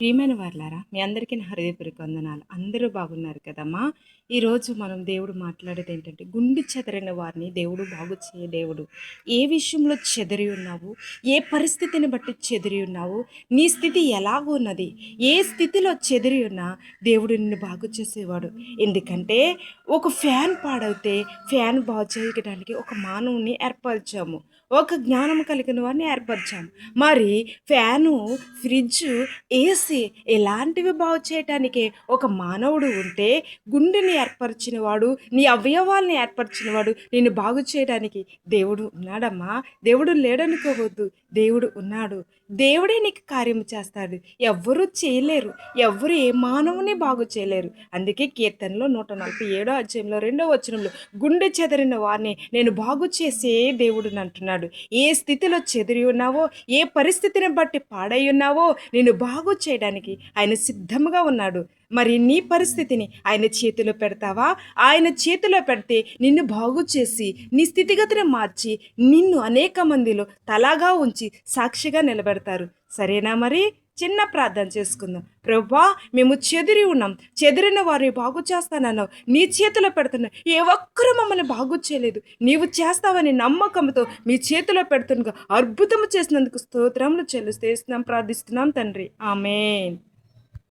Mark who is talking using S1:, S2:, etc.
S1: ప్రియమైన వారులారా మీ అందరికీ నా హృదయపూర్వక వందనాలు. అందరూ బాగున్నారు కదమ్మా? ఈరోజు మనం దేవుడు మాట్లాడేది ఏంటంటే గుండె చెదరిన వారిని దేవుడు బాగు చేయ దేవుడు. ఏ విషయంలో చెదిరి ఉన్నావు? ఏ పరిస్థితిని బట్టి చెదిరి ఉన్నావు? నీ స్థితి ఎలాగున్నది ఏ స్థితిలో చెదిరి ఉన్నా దేవుడు నిన్ను బాగు చేసేవాడు. ఎందుకంటే ఒక ఫ్యాన్ పాడవుతే ఫ్యాన్ బాగు చేయడానికి ఒక మానవుని ఏర్పరిచాము. ఒక జ్ఞానం కలిగిన వారిని ఏర్పరిచాము. మరి ఫ్యాను ఫ్రిడ్జ్ ఏ ఏసీ ఇలాంటివి బాగు చేయటానికి ఒక మానవుడు ఉంటే గుండెని ఏర్పరిచిన వాడు నీ అవయవాల్ని ఏర్పరిచిన వాడు నిన్ను బాగు చేయడానికి దేవుడు ఉన్నాడమ్మా. దేవుడు లేడనుకోవద్దు. దేవుడు ఉన్నాడు. దేవుడే నీకు కార్యం చేస్తాడు. ఎవ్వరూ చేయలేరు. ఎవ్వరు ఏ మానవుని బాగు చేయలేరు. అందుకే కీర్తనలో నూట నలభై ఏడో అధ్యాయంలో రెండో వచనంలో గుండె చెదరిన వారిని నేను బాగు చేసే దేవుడు అంటున్నాడు. ఏ స్థితిలో చెదిరి ఉన్నావో ఏ పరిస్థితిని బట్టి పాడై ఉన్నావో నేను బాగు చేయ చేయడానికి ఆయన సిద్ధంగా ఉన్నాడు. మరి నీ పరిస్థితిని ఆయన చేతిలో పెడతావా? ఆయన చేతిలో పెడితే నిన్ను బాగు చేసి నీ స్థితిగతిని మార్చి నిన్ను అనేక మందిలో తలాగా ఉంచి సాక్షిగా నిలబెడతారు. సరేనా మరి? చిన్న ప్రార్థన చేసుకుందాం. ప్రభా మేము చెదిరి ఉన్నాం. చెదిరిన వారిని బాగు చేస్తానన్నావు. నీ చేతిలో పెడుతున్నా ఏ ఒక్కరూ మమ్మల్ని బాగు చేయలేదు. నీవు చేస్తావని నమ్మకంతో మీ చేతిలో పెడుతుండగా అద్భుతము చేసినందుకు స్తోత్రములు చేస్తున్నాం ప్రార్థిస్తున్నాం తండ్రి. ఆమెన్.